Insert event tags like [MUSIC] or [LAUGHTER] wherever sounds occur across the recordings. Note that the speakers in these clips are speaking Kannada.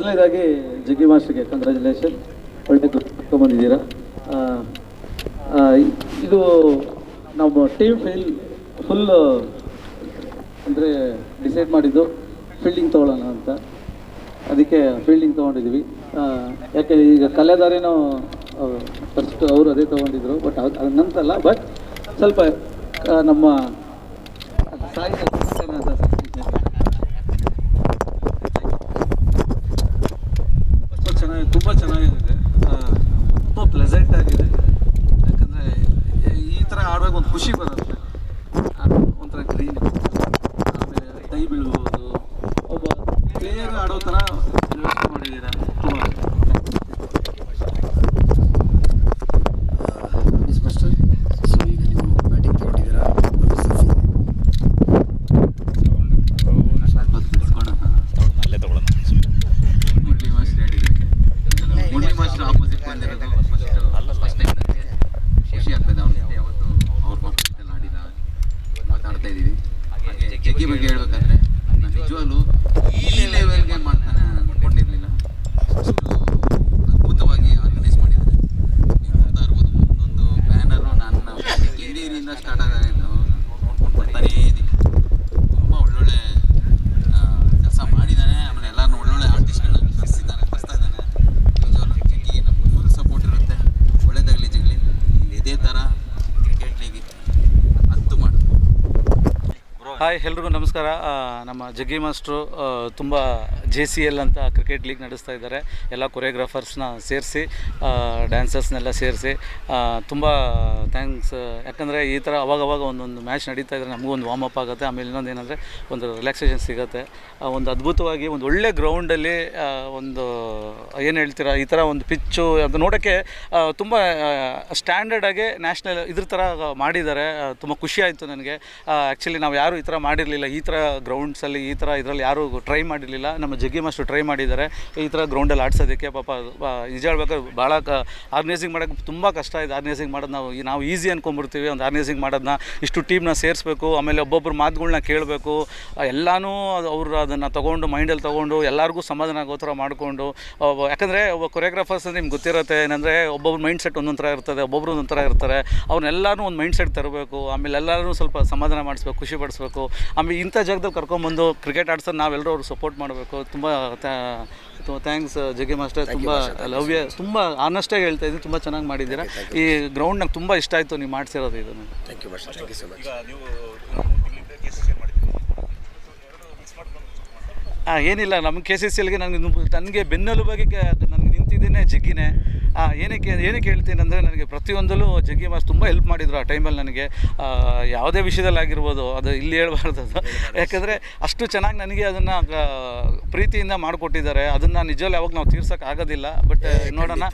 ಮೊದಲನೇದಾಗಿ ಜಗ್ಗಿ ಮಾಸ್ಟರ್ಗೆ ಕಂಗ್ರ್ಯಾಚುಲೇಷನ್ ಒಳ್ಳೆ ತೊಗೊಂಬಂದಿದ್ದೀರಾ ಇದು ನಮ್ಮ ಟೀಮ್ ಫೀಲ್ ಫುಲ್ ಅಂದರೆ ಡಿಸೈಡ್ ಮಾಡಿದ್ದು ಫೀಲ್ಡಿಂಗ್ ತೊಗೊಳ್ಳೋಣ ಅಂತ. ಅದಕ್ಕೆ ಫೀಲ್ಡಿಂಗ್ ತೊಗೊಂಡಿದ್ವಿ ಯಾಕೆ ಈಗ ಕಲೆದಾರಿನೂ ಫಸ್ಟ್ ಅವರು ಅದೇ ತೊಗೊಂಡಿದ್ರು ಬಟ್ ಅದು ನಂತಲ್ಲ ಬಟ್ ಸ್ವಲ್ಪ ನಮ್ಮ ಸಾಯಿ ಸತ್ಯನಾರಾಯಣ ಅಂತ ತುಂಬ ಚೆನ್ನಾಗಿದೆ. ತುಂಬ ಪ್ಲೆಸೆಂಟ್ ಆಗಿದೆ. ಯಾಕಂದರೆ ಈ ಥರ ಆಡುವಾಗ ಒಂದು ಖುಷಿ ಬರುತ್ತೆ. ಒಂಥರ ಗ್ರೀನ್ ಆಮೇಲೆ ಕೈ ಬೀಳ್ಬೋದು ಒಬ್ಬ ಪ್ಲೇಯರ್ ಆಡೋ ಥರ ವ್ಯವಸ್ಥೆ ಮಾಡಿದ್ದೀರಾ ತುಂಬ ಮಿಸ್ ಮಾಸ್ಟರ್ ಸೊ ಈಗ ನೀವು ಬ್ಯಾಟಿಂಗ್ ತಗೊಂಡಿದ್ದೀರಾ ಅಲ್ಲೇ ತಗೊಳ್ಳೋಣ ಮುರಳಿ ಮಾಸ್ಟರ್ ಹೇಳಿದ್ರು ಮುರಳಿ ಮಾಸ್ಟರ್ ಆಪೋಸಿಟ್ ಬಂದಿರೋದು ಫಸ್ಟ್ ಫಸ್ಟ್ ಟೈಮ್ ನನಗೆ ಖುಷಿ ಆಗ್ತದೆ ಅವ್ರ ಜೊತೆ ಯಾವತ್ತು ಅವ್ರ ಪಕ್ಷದಲ್ಲಿ ಆಡಿದ ಮಾತಾಡ್ತಾ ಇದ್ದೀವಿ ಹಾಗೆ ಜಗ್ಗಿ ಬಗ್ಗೆ ಹೇಳ್ಬೇಕಂದ್ರೆ ನಾನು ನಿಜವಾಗ್ಲೂ ಈ ಲೆವೆಲ್ಗೆ ಮಾಡ್ತಾನೆ ಅನ್ಕೊಂಡಿರ್ಲಿಲ್ಲ ಅಷ್ಟು ಅದ್ಭುತವಾಗಿ ಆರ್ಗನೈಸ್ ಮಾಡಿದ್ದಾರೆ ನೀವು ನೋಡ್ತಾ ಇರ್ಬೋದು ಒಂದೊಂದು ಬ್ಯಾನರು ನನ್ನ ಕೇರಿಯರಿಂದ ಸ್ಟಾರ್ಟ್ ಆಗಿದೆ ನೋಡ್ಕೊಂಡು ಬರ್ತಾನೇ ಇದ್ದೀನಿ ತುಂಬ ಒಳ್ಳೊಳ್ಳೆ ಕೆಲಸ ಮಾಡಿದ್ದಾನೆ ಆಮೇಲೆ ಎಲ್ಲರನ್ನೂ ಒಳ್ಳೊಳ್ಳೆ ಆರ್ಟಿಸ್ಟ್ಗಳನ್ನ ಕರೆಸಿದ್ದಾನೆ ಕರೆಸ್ತಾ ಇದ್ದಾನೆ ನಿಜವಾಗ್ಲೂ ಜಗ್ಗಿಗೆ ನಮ್ಗೆ ಫುಲ್ ಸಪೋರ್ಟ್ ಇರುತ್ತೆ ಒಳ್ಳೇದಾಗಲಿ ಜಗ್ಲಿ ಇದೇ ಥರ ಕ್ರಿಕೆಟ್ ಲೀಗ್ ಹತ್ತು ಮಾಡು ಹಾಯ್ ಎಲ್ರಿಗೂ ನಮಸ್ಕಾರ. ನಮ್ಮ ಜಗ್ಗಿ ಮಾಸ್ಟ್ರು ತುಂಬ ಜೆ ಸಿ ಎಲ್ ಅಂತ ಕ್ರಿಕೆಟ್ ಲೀಗ್ ನಡೆಸ್ತಾ ಇದ್ದಾರೆ. ಎಲ್ಲ ಕೊರಿಯೋಗ್ರಾಫರ್ಸ್ನ ಸೇರಿಸಿ ಡ್ಯಾನ್ಸರ್ಸ್ನೆಲ್ಲ ಸೇರಿಸಿ ತುಂಬ ಥ್ಯಾಂಕ್ಸ್ ಯಾಕಂದರೆ ಈ ಥರ ಅವಾಗ ಅವಾಗ ಒಂದೊಂದು ಮ್ಯಾಚ್ ನಡೀತಾ ಇದ್ದರೆ ನಮಗೂ ಒಂದು ವಾರ್ಮ್ ಅಪ್ ಆಗುತ್ತೆ. ಆಮೇಲೆ ಇನ್ನೊಂದು ಏನಂದರೆ ಒಂದು ರಿಲ್ಯಾಕ್ಸೇಷನ್ ಸಿಗುತ್ತೆ. ಒಂದು ಅದ್ಭುತವಾಗಿ ಒಂದು ಒಳ್ಳೆ ಗ್ರೌಂಡಲ್ಲಿ ಒಂದು, ಏನು ಹೇಳ್ತೀರಾ, ಈ ಥರ ಒಂದು ಪಿಚ್ಚು ಅದು ನೋಡೋಕ್ಕೆ ತುಂಬ ಸ್ಟ್ಯಾಂಡರ್ಡಾಗಿ ನ್ಯಾಷನಲ್ ಇದ್ರ ಥರ ಮಾಡಿದ್ದಾರೆ. ತುಂಬ ಖುಷಿ ಆಯಿತು ನನಗೆ. ಆ್ಯಕ್ಚುಲಿ ನಾವು ಯಾರೂ ಈ ಥರ ಮಾಡಿರಲಿಲ್ಲ. ಈ ಥರ ಗ್ರೌಂಡ್ಸಲ್ಲಿ ಈ ಥರ ಇದರಲ್ಲಿ ಯಾರೂ ಟ್ರೈ ಮಾಡಿರಲಿಲ್ಲ. ನಮ್ಮ ಜಗ್ಗಿ ಮಾಸ್ಟ್ರು ಟ್ರೈ ಮಾಡಿದ್ದಾರೆ. ಈ ಥರ ಗ್ರೌಂಡಲ್ಲಿ ಆಡ್ಸೋದಕ್ಕೆ ಪಾಪ ನಿಜ ಹೇಳ್ಬೇಕಾದ್ರೆ ಭಾಳ ಕ ಆರ್ಗನೈಸಿಂಗ್ ಮಾಡೋಕ್ಕೆ ತುಂಬ ಕಷ್ಟ ಇದೆ. ಆರ್ಗನೈಸಿಂಗ್ ಮಾಡೋದು ನಾವು ನಾವು ಈಸಿ ಅಂದ್ಕೊಂಬಿಡ್ತೀವಿ ಒಂದು ಆರ್ಗನೈಸಿಂಗ್ ಮಾಡೋದನ್ನ ಇಷ್ಟು ಟೀಮ್ನ ಸೇರಿಸ್ಬೇಕು, ಆಮೇಲೆ ಒಬ್ಬೊಬ್ಬರು ಮಾತುಗಳನ್ನ ಕೇಳಬೇಕು. ಎಲ್ಲನೂ ಅವರು ಅದನ್ನು ತೊಗೊಂಡು ಮೈಂಡಲ್ಲಿ ತೊಗೊಂಡು, ಎಲ್ಲರಿಗೂ ಸಮಾಧಾನ ಆಗೋ ಥರ ಮಾಡಿಕೊಂಡು ಯಾಕಂದರೆ ಒಬ್ಬ ಕೊರಿಯೋಗ್ರಾಫರ್ಸ್ ನಿಮ್ಗೆ ಗೊತ್ತಿರುತ್ತೆ, ಏನಂದರೆ ಒಬ್ಬೊಬ್ರು ಮೈಂಡ್ ಸೆಟ್ ಒಂದೊಂದು ಥರ ಇರ್ತದೆ, ಒಬ್ಬೊಬ್ರು ಒಂದೊಂದು ಥರ ಇರ್ತಾರೆ. ಅವ್ರನ್ನೆಲ್ಲರೂ ಒಂದು ಮೈಂಡ್ ಸೆಟ್ ತರಬೇಕು, ಆಮೇಲೆ ಎಲ್ಲರೂ ಸ್ವಲ್ಪ ಸಮಾಧಾನ ಮಾಡಿಸ್ಬೇಕು, ಖುಷಿ ಪಡಿಸ್ಬೇಕು. ಆಮೇಲೆ ಇಂಥ ಜಾಗದಲ್ಲಿ ಕರ್ಕೊಂಬಂದು ಕ್ರಿಕೆಟ್ ಆಡ್ಸೋದು ನಾವೆಲ್ಲರೂ ಅವ್ರು ಸಪೋರ್ಟ್ ಮಾಡಬೇಕು. ತುಂಬ ಥ್ಯಾಂಕ್ಸ್ ಜಗ್ಗಿ ಮಾಸ್ಟರ್ ತುಂಬ ಲವ್ಯ ತುಂಬ ಆನೆಸ್ಟಾಗಿ ಹೇಳ್ತಾ ಇದ್ದೀನಿ ತುಂಬ ಚೆನ್ನಾಗಿ ಮಾಡಿದ್ದೀರಾ. ಈ ಗ್ರೌಂಡ್ ನಂಗೆ ತುಂಬ ಇಷ್ಟ ಆಯಿತು ನೀವು ಮಾಡಿಸಿರೋದು ಇದು ನನಗೆ thank you master thank you so much ಆ, ಏನಿಲ್ಲ ನಮ್ಮ ಕೆ ಸಿ ಸಿ ಎಲ್ಗೆ ನನಗೆ ನನಗೆ ಬೆನ್ನೆಲುಬಾಗಿ ನನಗೆ ನಿಂತಿದ್ದೇನೆ ಜಗ್ಗಿನೇ. ಏನಕ್ಕೆ ಏನಕ್ಕೆ ಹೇಳ್ತೀನಿ ಅಂದರೆ ನನಗೆ ಪ್ರತಿಯೊಂದಲ್ಲೂ ಜಗ್ಗಿ ಮಾಸ್ ತುಂಬ ಹೆಲ್ಪ್ ಮಾಡಿದ್ರು ಆ ಟೈಮಲ್ಲಿ ನನಗೆ. ಯಾವುದೇ ವಿಷಯದಲ್ಲಿ ಆಗಿರ್ಬೋದು ಅದು ಇಲ್ಲಿ ಹೇಳ್ಬಾರ್ದು ಅದು. ಯಾಕಂದರೆ ಅಷ್ಟು ಚೆನ್ನಾಗಿ ನನಗೆ ಅದನ್ನು ಪ್ರೀತಿಯಿಂದ ಮಾಡಿಕೊಟ್ಟಿದ್ದಾರೆ. ಅದನ್ನು ನಿಜವಲ್ಲಿ ಯಾವಾಗ ನಾವು ತೀರ್ಸೋಕೆ ಆಗೋದಿಲ್ಲ. ಬಟ್ ನೋಡೋಣ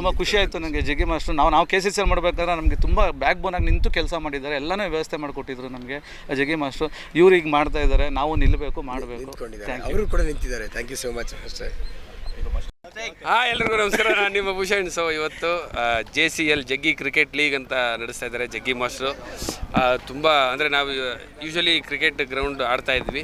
ತುಂಬ ಖುಷಿ ಆಯಿತು ನನಗೆ ಜಗ್ಗಿ ಮಾಸ್ಟರ್. ನಾವು ನಾವು ಕೆ ಸಿ ಸಿ ಮಾಡ್ಬೇಕಾದ್ರೆ ನಮಗೆ ತುಂಬ ಬ್ಯಾಕ್ ಬೋನಾಗಿ ನಿಂತು ಕೆಲಸ ಮಾಡಿದ್ದಾರೆ. ಎಲ್ಲನೂ ವ್ಯವಸ್ಥೆ ಮಾಡಿಕೊಟ್ಟಿದ್ರು ನಮಗೆ ಜಗ್ಗಿ ಮಾಸ್ಟ್ರು. ಇವ್ರು ಈಗ ಮಾಡ್ತಾ ಇದ್ದಾರೆ. ನಾವು ನಿಲ್ಲಬೇಕು ಮಾಡಬೇಕು. ಅವರು ಕೂಡ ನಿಂತಿದ್ದಾರೆ. Thank you so much master. ಹಾಂ, ಎಲ್ರಿಗೂ ನಮಸ್ಕಾರ. ನಾನು ನಿಮ್ಮ ಭೂಷಣ್. ಸೊ ಇವತ್ತು J C L Jaggi cricket league ಅಂತ ನಡೆಸ್ತಾ ಇದ್ದಾರೆ ಜಗ್ಗಿ ಮಾಸ್ಟ್ರು. ತುಂಬ, ಅಂದರೆ ನಾವು ಯೂಶ್ವಲಿ ಕ್ರಿಕೆಟ್ ಗ್ರೌಂಡ್ ಆಡ್ತಾ ಇದ್ವಿ.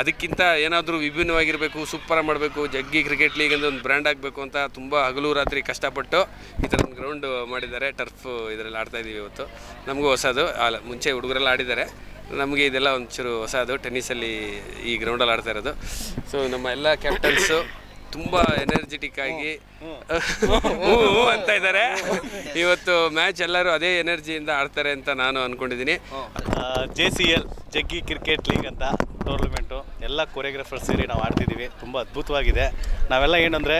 ಅದಕ್ಕಿಂತ ಏನಾದರೂ ವಿಭಿನ್ನವಾಗಿರಬೇಕು ಸೂಪರ್ ಮಾಡಬೇಕು, ಜಗ್ಗಿ ಕ್ರಿಕೆಟ್ ಲೀಗ್ ಅಂದರೆ ಒಂದು ಬ್ರ್ಯಾಂಡ್ ಆಗಬೇಕು ಅಂತ ತುಂಬ ಹಗಲು ರಾತ್ರಿ ಕಷ್ಟಪಟ್ಟು ಈ ಥರ ಒಂದು ಗ್ರೌಂಡ್ ಮಾಡಿದ್ದಾರೆ. ಟರ್ಫ್ ಇದರಲ್ಲಿ ಆಡ್ತಾ ಇದ್ದೀವಿ ಇವತ್ತು. ನಮಗೂ ಹೊಸದು. ಮುಂಚೆ ಹುಡುಗರೆಲ್ಲ ಆಡಿದ್ದಾರೆ. ನಮಗೆ ಇದೆಲ್ಲ ಒಂಚೂರು ಹೊಸದು. ಟೆನ್ನಿಸಲ್ಲಿ ಈ ಗ್ರೌಂಡಲ್ಲಿ ಆಡ್ತಾ ಇರೋದು. ಸೊ ನಮ್ಮ ಎಲ್ಲ ಕ್ಯಾಪ್ಟನ್ಸು ತುಂಬ ಎನರ್ಜೆಟಿಕ್ ಆಗಿ ಹ್ಞೂ ಹ್ಞೂ [LAUGHS] ಅಂತ ಇದ್ದಾರೆ. ಇವತ್ತು ಮ್ಯಾಚ್ ಎಲ್ಲರೂ ಅದೇ ಎನರ್ಜಿಯಿಂದ ಆಡ್ತಾರೆ ಅಂತ ನಾನು ಅನ್ಕೊಂಡಿದ್ದೀನಿ J C L Jaggi cricket league ಅಂತ ಟೂರ್ನಮೆಂಟು ಎಲ್ಲ ಕೊರಿಯೋಗ್ರಾಫರ್ ಸೇರಿ ನಾವು ಆಡ್ತಿದ್ದೀವಿ ತುಂಬ ಅದ್ಭುತವಾಗಿದೆ. ನಾವೆಲ್ಲ ಏನಂದರೆ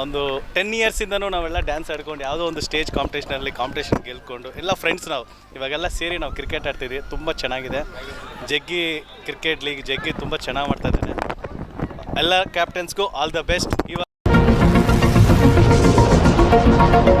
ಒಂದು ಟೆನ್ ಇಯರ್ಸಿಂದನೂ ನಾವೆಲ್ಲ ಡ್ಯಾನ್ಸ್ ಆಡ್ಕೊಂಡು ಯಾವುದೋ ಒಂದು ಸ್ಟೇಜ್ ಕಾಂಪಿಟೇಷನಲ್ಲಿ ಕಾಂಪಿಟೇಷನ್ ಗೆಲ್ಕೊಂಡು ಎಲ್ಲ ಫ್ರೆಂಡ್ಸ್ ನಾವು. ಇವಾಗೆಲ್ಲ ಸೇರಿ ನಾವು ಕ್ರಿಕೆಟ್ ಆಡ್ತಿದ್ವಿ. ತುಂಬ ಚೆನ್ನಾಗಿದೆ. ಜಗ್ಗಿ ಕ್ರಿಕೆಟ್ ಲೀಗ್ ಜಗ್ಗಿ ತುಂಬ ಚೆನ್ನಾಗಿ ಮಾಡ್ತಾ ಇದ್ದಾನೆ ಎಲ್ಲ ಕ್ಯಾಪ್ಟನ್ಸ್ಗೂ ಆಲ್ ದ ಬೆಸ್ಟ್ ಇವಾಗ